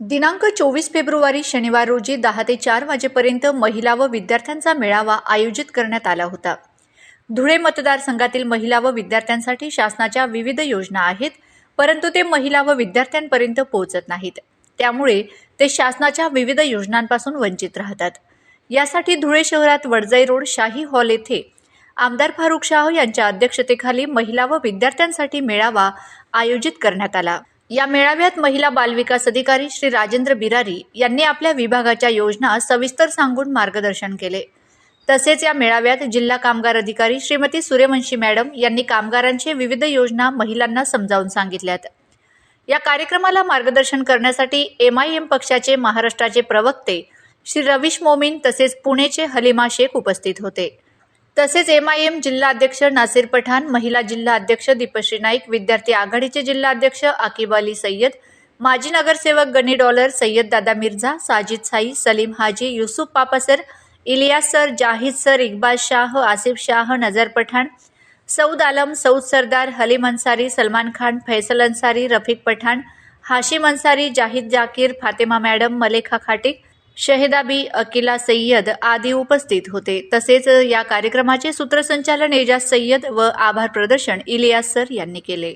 दिनांक चोवीस फेब्रुवारी शनिवार रोजी दहा ते चार वाजेपर्यंत महिला व विद्यार्थ्यांचा मेळावा आयोजित करण्यात आला होता. धुळे मतदारसंघातील महिला व विद्यार्थ्यांसाठी शासनाच्या विविध योजना आहेत परंतु ते महिला व विद्यार्थ्यांपर्यंत पोहोचत नाहीत. त्यामुळे ते शासनाच्या विविध योजनांपासून वंचित राहतात. यासाठी धुळे शहरात वडजाई रोड शाही हॉल येथे आमदार फारुख शाह यांच्या अध्यक्षतेखाली महिला व विद्यार्थ्यांसाठी मेळावा आयोजित करण्यात आला. या मेळाव्यात महिला बालविकास अधिकारी श्री राजेंद्र बिरारी यांनी आपल्या विभागाच्या योजना सविस्तर सांगून मार्गदर्शन केले. तसेच या मेळाव्यात जिल्हा कामगार अधिकारी श्रीमती सूर्यवंशी मॅडम यांनी कामगारांचे विविध योजना महिलांना समजावून सांगितल्यात. या कार्यक्रमाला मार्गदर्शन करण्यासाठी एम आय एम पक्षाचे महाराष्ट्राचे प्रवक्ते श्री रवीश मोमीन तसेच पुणेचे हलिमा शेख उपस्थित होते. तसेच एम आय एम जिल्हा अध्यक्ष नासिर पठाण महिला जिल्हा अध्यक्ष दीपश्री नाईक विद्यार्थी आघाडीचे जिल्हा अध्यक्ष आकिब अली सय्यद माजी नगरसेवक गनी डॉलर सय्यद दादा Mirza Sajid Sai Salim Haji Yusuf पापासर Ilyas sir Zahid sir Iqbal Shah Asif Shah Nazar Pathan Saud Alam Saud Sardar Halim Ansari Salman Khan Faisal Ansari Rafiq Pathan Hashim Ansari Zahid Zakir Fatema madam Malekha Khatik Shahedabi Akila Sayyed आदी उपस्थित होते. तसेच या कार्यक्रमाचे सूत्रसंचालन एजाज सय्यद व आभार प्रदर्शन इलियास सर यांनी केले.